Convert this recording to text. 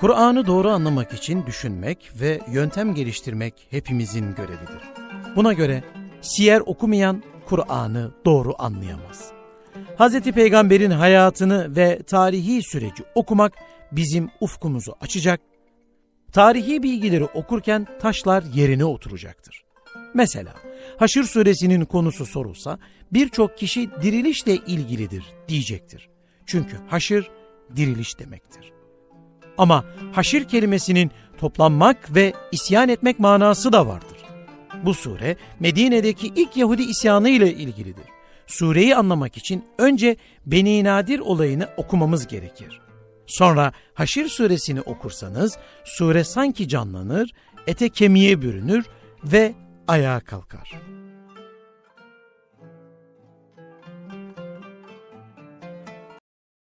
Kur'an'ı doğru anlamak için düşünmek ve yöntem geliştirmek hepimizin görevidir. Buna göre siyer okumayan Kur'an'ı doğru anlayamaz. Hz. Peygamber'in hayatını ve tarihi süreci okumak bizim ufkumuzu açacak, tarihi bilgileri okurken taşlar yerine oturacaktır. Mesela Haşr suresinin konusu sorulsa birçok kişi dirilişle ilgilidir diyecektir. Çünkü haşır diriliş demektir. Ama haşir kelimesinin toplanmak ve isyan etmek manası da vardır. Bu sure Medine'deki ilk Yahudi isyanı ile ilgilidir. Sureyi anlamak için önce Beni Nadir olayını okumamız gerekir. Sonra Haşir suresini okursanız sure sanki canlanır, ete kemiğe bürünür ve ayağa kalkar.